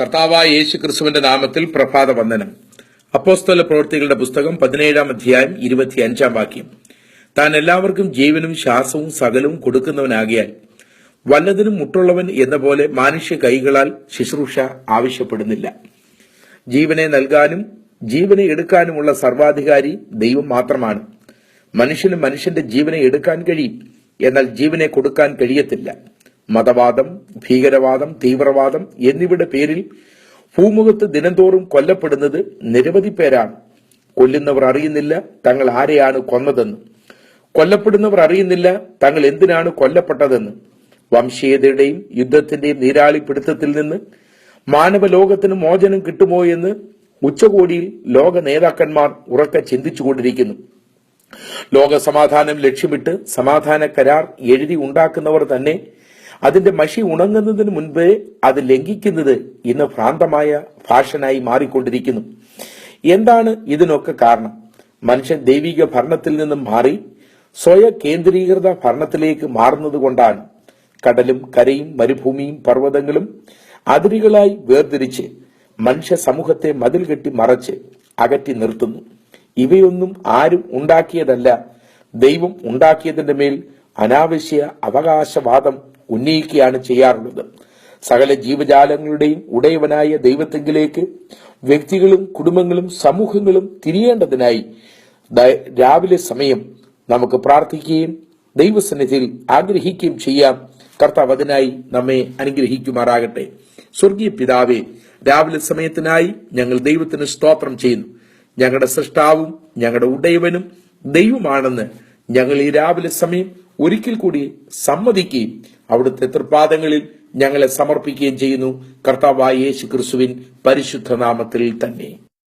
കർത്താവായ യേശു ക്രിസ്തുവിന്റെ നാമത്തിൽ പ്രഭാത വന്ദനം അപ്പോസ്തല പ്രവൃത്തികളുടെ പുസ്തകം പതിനേഴാം അധ്യായം ഇരുപത്തി അഞ്ചാം വാക്യം. താൻ എല്ലാവർക്കും ജീവനും ശ്വാസവും സകലവും കൊടുക്കുന്നവനാകിയാൽ വല്ലതിനും മുട്ടുള്ളവൻ എന്ന പോലെ മാനുഷ്യ കൈകളാൽ ശുശ്രൂഷ ആവശ്യപ്പെടുന്നില്ല. ജീവനെ നൽകാനും ജീവനെ എടുക്കാനുമുള്ള സർവാധികാരി ദൈവം മാത്രമാണ്. മനുഷ്യന് മനുഷ്യന്റെ ജീവനെ എടുക്കാൻ കഴിയും എന്നാൽ ജീവനെ കൊടുക്കാൻ കഴിയത്തില്ല. മതവാദം ഭീകരവാദം തീവ്രവാദം എന്നിവയുടെ പേരിൽ ഭൂമുഖത്ത് ദിനംതോറും കൊല്ലപ്പെടുന്നത് നിരവധി പേരാണ്. കൊല്ലുന്നവർ അറിയുന്നില്ല തങ്ങൾ ആരെയാണ് കൊന്നതെന്ന്. കൊല്ലപ്പെടുന്നവർ അറിയുന്നില്ല തങ്ങൾ എന്തിനാണ് കൊല്ലപ്പെട്ടതെന്ന്. വംശീയതയുടെയും യുദ്ധത്തിന്റെയും നീരാളിപ്പിടുത്തത്തിൽ നിന്ന് മാനവലോകത്തിന് മോചനം കിട്ടുമോ എന്ന് ഉച്ചകോടിയിൽ ലോക നേതാക്കന്മാർ ഉറക്കെ ചിന്തിച്ചുകൊണ്ടിരിക്കുന്നു. ലോക സമാധാനം ലക്ഷ്യമിട്ട് സമാധാന കരാർ എഴുതി ഉണ്ടാക്കുന്നവർ തന്നെ അതിന്റെ മഷി ഉണങ്ങുന്നതിന് മുൻപേ അത് ലംഘിക്കുന്നത് ഇന്ന് ഭ്രാന്തമായ ഫാഷനായി മാറിക്കൊണ്ടിരിക്കുന്നു. എന്താണ് ഇതിനൊക്കെ കാരണം? മനുഷ്യൻ ദൈവിക ഭരണത്തിൽ നിന്നും മാറി സ്വയ കേന്ദ്രീകൃത ഭരണത്തിലേക്ക് മാറുന്നത് കൊണ്ടാണ് കടലും കരയും മരുഭൂമിയും പർവതങ്ങളും അതിരുകളായി വേർതിരിച്ച് മനുഷ്യ സമൂഹത്തെ മതിൽ കെട്ടി മറച്ച് അകറ്റി നിർത്തുന്നു. ഇവയൊന്നും ആരും ഉണ്ടാക്കിയതല്ല. ദൈവം ഉണ്ടാക്കിയതിന്റെ മേൽ അനാവശ്യ അവകാശവാദം ഉന്നയിക്കുകയാണ് ചെയ്യാറുള്ളത്. സകല ജീവജാലങ്ങളുടെയും ഉടയവനായ ദൈവത്തെങ്കിലേക്ക് വ്യക്തികളും കുടുംബങ്ങളും സമൂഹങ്ങളും തിരിയേണ്ടതിനായി രാവിലെ സമയം നമുക്ക് പ്രാർത്ഥിക്കുകയും ദൈവസന്നിധിയിൽ ആഗ്രഹിക്കുകയും ചെയ്യാം. കർത്താവ് അതിനായി നമ്മെ അനുഗ്രഹിക്കുമാറാകട്ടെ. സ്വർഗീയ പിതാവെ രാവിലെ സമയത്തിനായി ഞങ്ങൾ ദൈവത്തിന് സ്തോത്രം ചെയ്യുന്നു. ഞങ്ങളുടെ സൃഷ്ടാവും ഞങ്ങളുടെ ഉടയവനും ദൈവമാണെന്ന് ഞങ്ങൾ ഈ രാവിലെ സമയം ഒരിക്കൽ കൂടി സമ്മതിക്കുകയും അവിടുത്തെ തൃപ്പാദങ്ങളിൽ ഞങ്ങളെ സമർപ്പിക്കുകയും ചെയ്യുന്നു. കർത്താവായ യേശു ക്രിസ്തുവിൻ പരിശുദ്ധ നാമത്തിൽ തന്നെ.